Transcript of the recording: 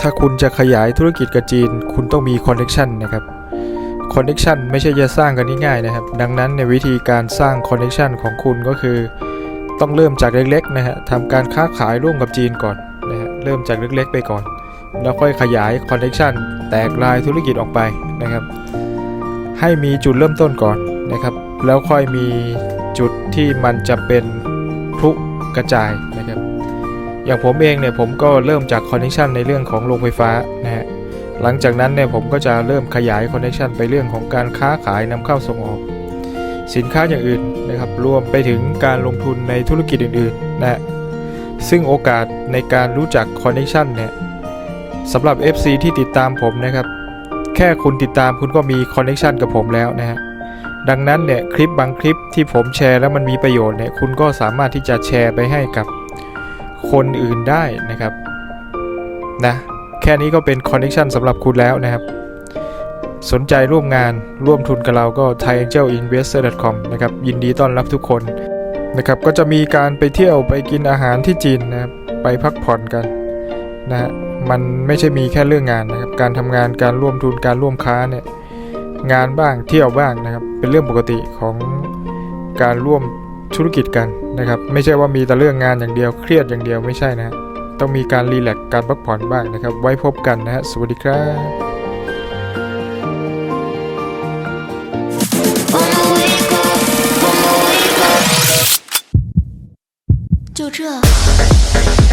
ถ้าคุณจะขยายธุรกิจกับจีน คุณต้องมีคอนเน t ชันนะครับคอนเน t ชันไม่ใช่จะสร้างกันง่ายๆนะครับ ดังนั้นในวิธีการสร้างคอนเน t ชันของคุณก็คือ ต้องเริ่มจากเล็กๆนะฮะทำการค้าขายร่วมกับจีนก่อนนะฮะเริ่มจากเล็กๆ ไปก่อน แล้วค่อยขยายคอนเน t ชันแตกลายธุรกิจออกไปนะครับ ให้มีจุดเริ่มต้นก่อนนะครับ แล้วค่อยมีจุดที่มันจะเป็นพลุกระจาย อย่างผมเองเนี่ยผมก็เริ่มจากคอนเน t ชันในเรื่องของโรงไฟฟ้านะฮะหลังจากนั้นเนี่ยผมก็จะเริ่มขยายคอนเน t ชันไปเรื่องของการค้าขายนำเข้าส่งออก สินค้าอย่างอื่นนะครับรวมไปถึงการลงทุนในธุรกิจอื่นๆนะฮะซึ่งโอกาสในการรู้จักคอนเน t ชันเนี่ยสำหรับ FC ที่ติดตามผมนะครับ แค่คุณติดตามคุณก็มีคอนเน t ชันกับผมแล้วนะฮะดังนั้นเนี่ยคลิปบางคลิปที่ผมแชร์แล้วมันมีประโยชน์เนี่ยคุณก็สามารถที่จะแชร์ไปให้กับ คนอื่นได้นะครับนะแค่นี้ก็เป็นคอนเน t ชันสำหรับคุณแล้วนะครับ สนใจร่วมงานร่วมทุนกับเราก็ thaiangelinvestor.com นะครับยินดีต้อนรับทุกคนนะครับก็จะมีการไปเที่ยวไปกินอาหารที่จีนนะครับไปพักผ่อนกันนะฮะมันไม่ใช่มีแค่เรื่องงานนะครับการทำงานการร่วมทุนการร่วมค้าเนี่ยงานบ้างเที่ยวบ้างนะครับเป็นเรื่องปกติของการร่วม ธุรกิจกันนะครับ ไม่ใช่ว่ามีแต่เรื่องงานอย่างเดียวเครียดอย่างเดียวไม่ใช่นะต้องมีการรีแลกการพักผ่อนบ้างนะครับ ไว้พบกันนะฮะสวัสดีครับ这。